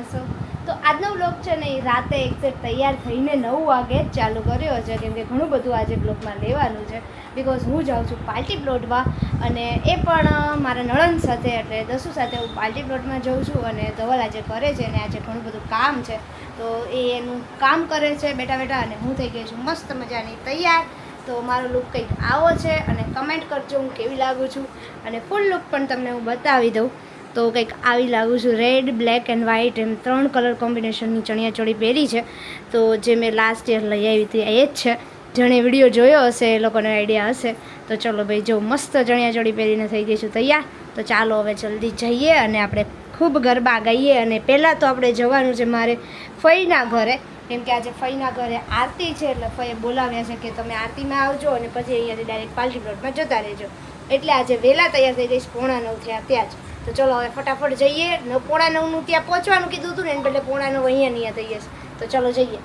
મજામાં તો આજનો બ્લોગ છે ને એ રાતે એક્ઝેક્ટ તૈયાર થઈને નવ વાગે ચાલુ કર્યો છે. કેમ કે ઘણું બધું આજે બ્લોગમાં લેવાનું છે. બિકોઝ હું જાઉં છું પાર્ટી પ્લોટમાં અને એ પણ મારા નણંદ સાથે એટલે દસુ સાથે હું પાર્ટી પ્લોટમાં જાઉં છું અને ધવલ આજે કરે છે અને આજે ઘણું બધું કામ છે. તો એ એનું કામ કરે છે બેઠા બેઠા અને હું થઈ ગઈ છું મસ્ત મજાની તૈયાર. તો મારો લુક કંઈક આવો છે અને કમેન્ટ કરજો હું કેવી લાગું છું. અને ફૂલ લુક પણ તમને હું બતાવી દઉં. તો કંઈક આવી લાગુ છું. રેડ બ્લેક એન્ડ વ્હાઇટ એમ ત્રણ કલર કોમ્બિનેશનની ચણિયાચોળી પહેરી છે. તો જે મેં લાસ્ટ યર લઈ આવી હતી એ જ છે. જેણે વીડિયો જોયો હશે, એ લોકોને આઈડિયા હશે. તો ચલો ભાઈ, જો મસ્ત ચણિયાચોળી પહેરીને થઈ ગઈ છું તૈયાર. તો ચાલો હવે જલ્દી જઈએ અને આપણે ખૂબ ગરબા ગાઈએ. અને પહેલાં તો આપણે જવાનું છે મારે ફઈના ઘરે. કેમ કે આજે ફઈના ઘરે આરતી છે, એટલે ફઈએ બોલાવ્યા છે કે તમે આરતીમાં આવજો અને પછી અહીંયાથી ડાયરેક્ટ પાર્ટી પ્લોટમાં જતા રહેજો. એટલે આજે વહેલા તૈયાર થઈ જઈશ, પોણા નવ થયા ત્યાં જ તો ચલો હવે ફટાફટ જઈએ. પોણા નવનું ત્યાં પહોંચવાનું કીધું હતું ને, એને બદલે પોણા નવ અહીંયા નહીં થઈ તો ચલો જઈએ.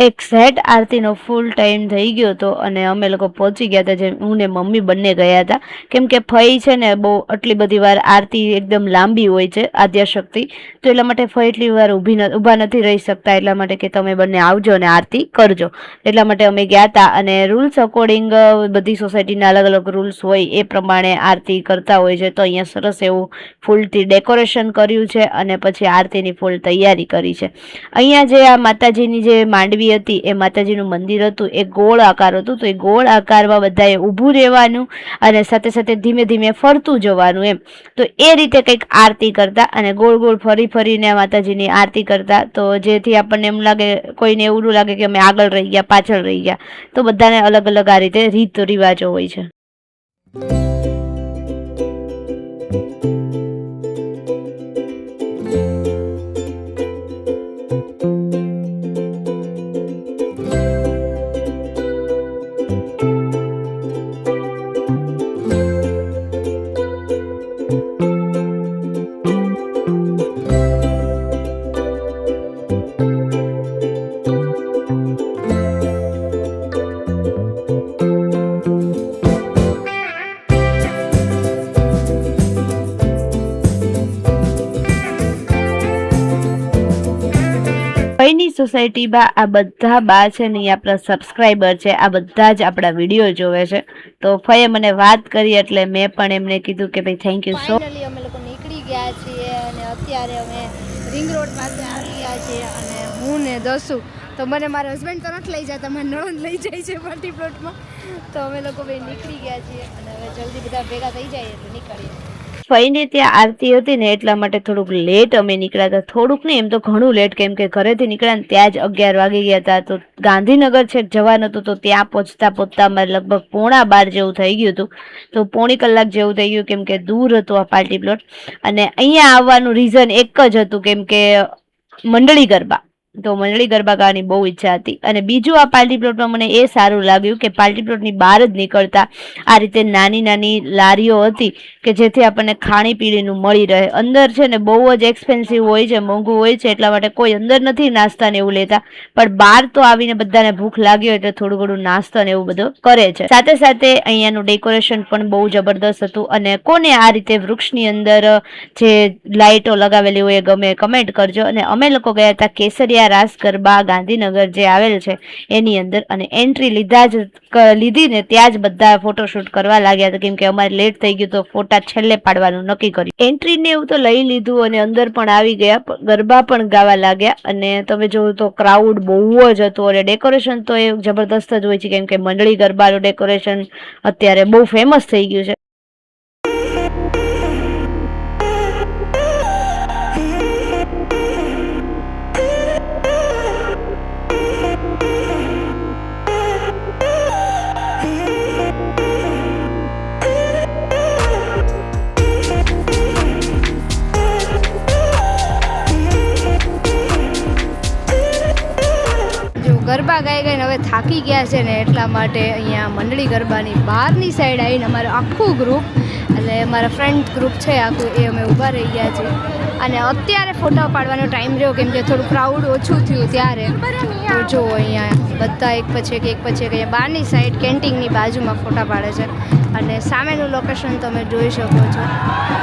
એક સેટ આરતીનો ફૂલ ટાઈમ થઈ ગયો હતો અને અમે લોકો પહોંચી ગયા હતા જેમ હું ને મમ્મી બંને ગયા હતા. કેમ કે ફઈ છે ને બહુ આટલી બધી વાર આરતી એકદમ લાંબી હોય છે આદ્યાશક્તિ. તો એટલા માટે ફઈ એટલી વાર ઊભી ઊભા નથી રહી શકતા એટલા માટે કે તમે બંને આવજો અને આરતી કરજો. એટલા માટે અમે ગયા હતા અને રૂલ્સ અકોર્ડિંગ બધી સોસાયટીના અલગ અલગ રૂલ્સ હોય એ પ્રમાણે આરતી કરતા હોય છે. તો અહીંયા સરસ એવું ફૂલથી ડેકોરેશન કર્યું છે અને પછી આરતીની ફૂલ તૈયારી કરી છે. અહીંયા જે આ માતાજીની જે માંડવી હતી, એ માતાજીનું મંદિર હતું, એ ગોળ આકાર હતું, તો એ ગોળ આકારમાં બધાએ ઊભું રહેવાનું અને સાથે સાથે ધીમે ધીમે ફરતું જવાનું એમ. તો એ રીતે કંઈક આરતી કરતા અને ગોળ ગોળ ફરી ફરીને માતાજીની આરતી કરતા. તો જેથી આપણને એમ લાગે, કોઈને એવું લાગે કે અમે આગળ રહી ગયા, પાછળ રહી ગયા. તો બધાને અલગ અલગ આ રીતે રીત રિવાજો હોય છે. પૈની સોસાયટીમાં આ બધા બા છે ને આપણા સબસ્ક્રાઈબર છે. આ બધા જ આપણા વીડિયો જોવે છે. તો ફઈએ મને વાત કરી એટલે મેં પણ એમને કીધું કે ભાઈ થેન્ક યુ સો અમે લોકો નીકળી ગયા છીએ અને અત્યારે અમે રિંગ રોડ પાસે આવી ગયા છીએ અને હું ને દસુ. તો મને મારા હસબન્ડ તો નથી લઈ જતા, મારા નણંદ લઈ જાય છે પાર્ટી પ્લોટમાં તો અમે લોકો ભાઈ નીકળી ગયા છીએ અને હવે જલ્દી બધા ભેગા થઈ જાય એટલે નીકળીએ. ફઈને ત્યાં આરતી હતી ને એટલા માટે થોડુંક લેટ અમે નીકળ્યા હતા. થોડુંક નહીં, એમ તો ઘણું લેટ કેમ કે ઘરેથી નીકળ્યા ને ત્યાં જ અગિયાર વાગી ગયા હતા. તો ગાંધીનગર છેક જવાનું હતું તો ત્યાં પહોંચતા પહોંચતા અમારે લગભગ પોણા બાર જેવું થઈ ગયું હતું. તો પોણી કલાક જેવું થઈ ગયું કેમ કે દૂર હતું આ પાર્ટી પ્લોટ અને અહીંયા આવવાનું રીઝન એક જ હતું કેમ કે મંડળી ગરબા. તો મંડળી ગરબા ગાવાની બહુ ઈચ્છા હતી. અને બીજું આ પાર્ટી પ્લોટમાં મને એ સારું લાગ્યું કે પાર્ટી પ્લોટની બહાર જ નીકળતા આ રીતે નાની નાની લારીઓ હતી કે જેથી આપણને ખાણીપીણીનું મળી રહે. અંદર છે ને બહુ જ એક્સપેન્સિવ હોય છે, મોંઘું હોય છે, એટલા માટે કોઈ અંદર નથી નાસ્તા ને એવું લેતા. પણ બહાર તો આવીને બધાને ભૂખ લાગી હોય એટલે થોડું ઘણું નાસ્તો ને એવું બધું કરે છે. સાથે સાથે અહીંયાનું ડેકોરેશન પણ બહુ જબરદસ્ત હતું. અને કોને આ રીતે વૃક્ષની અંદર જે લાઇટો લગાવેલી હોય એ ગમે કમેન્ટ કરજો. અને અમે લોકો ગયા હતા કેસરિયા રાસ ગરબા ગાંધીનગર જે આવેલ છે, એની અંદર અને એન્ટ્રી લીધા જ લીધી ને ત્યાં જ બધા ફોટોશૂટ કરવા લાગ્યા હતા. કેમ કે અમારે લેટ થઈ ગયું તો ફોટા છેલ્લે પાડવાનું નક્કી કર્યું. એન્ટ્રી ને એવું તો લઈ લીધું અને અંદર પણ આવી ગયા ગરબા પણ ગાવા લાગ્યા. અને તમે જોયું તો ક્રાઉડ બહુ જ હતું અને ડેકોરેશન તો એ જબરદસ્ત જ હોય છે. કેમ કે મંડળી ગરબાનું ડેકોરેશન અત્યારે બહુ ફેમસ થઈ ગયું છે. થાકી ગયા છે ને એટલા માટે અહીંયા મંડળી ગરબાની બહારની સાઈડ આવીને અમારું આખું ગ્રુપ એટલે અમારા ફ્રેન્ડ ગ્રુપ છે આખું, એ અમે ઊભા રહી ગયા છીએ. અને અત્યારે ફોટા પાડવાનો ટાઈમ રહ્યો, કેમ કે થોડું ક્રાઉડ ઓછું થયું ત્યારે. તો જો અહીંયા બધા એક પછી એક એક પછી એક અહીંયા બહારની સાઈડ કેન્ટીનની બાજુમાં ફોટા પાડે છે. અને સામેનું લોકેશન તમે જોઈ શકો છો.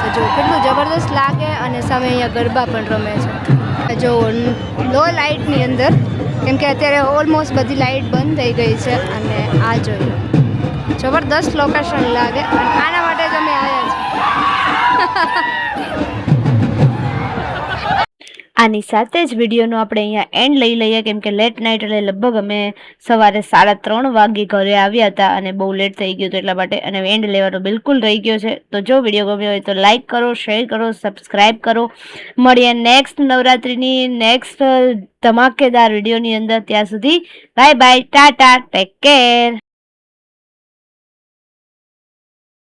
તો જો કેટલું જબરદસ્ત લાગે અને સામે અહીંયા ગરબા પણ રમે છે. જો લો લાઇટની અંદર. કેમ કે અત્યારે ઓલમોસ્ટ બધી લાઇટ બંધ થઈ ગઈ છે અને આ જોઈએ જબરદસ્ત લોકેશન લાગે અને આના માટે જ અમે આવ્યા છીએ. આની સાથે જ વિડીયોનો આપણે અહીંયા એન્ડ લઈ લઈએ, કેમ કે લેટ નાઇટ એટલે લગભગ અમે સવારે સાડા ત્રણ વાગે ઘરે આવ્યા હતા અને બહુ લેટ થઈ ગયું હતું એટલા માટે અને એન્ડ લેવાનો બિલકુલ રહી ગયો છે. તો જો વીડિયો ગમ્યો હોય તો લાઇક કરો શેર કરો સબસ્ક્રાઈબ કરો. મળીએ નેક્સ્ટ નવરાત્રિની નેક્સ્ટ ધમાકેદાર વિડીયોની અંદર. ત્યાં સુધી bye bye tata take care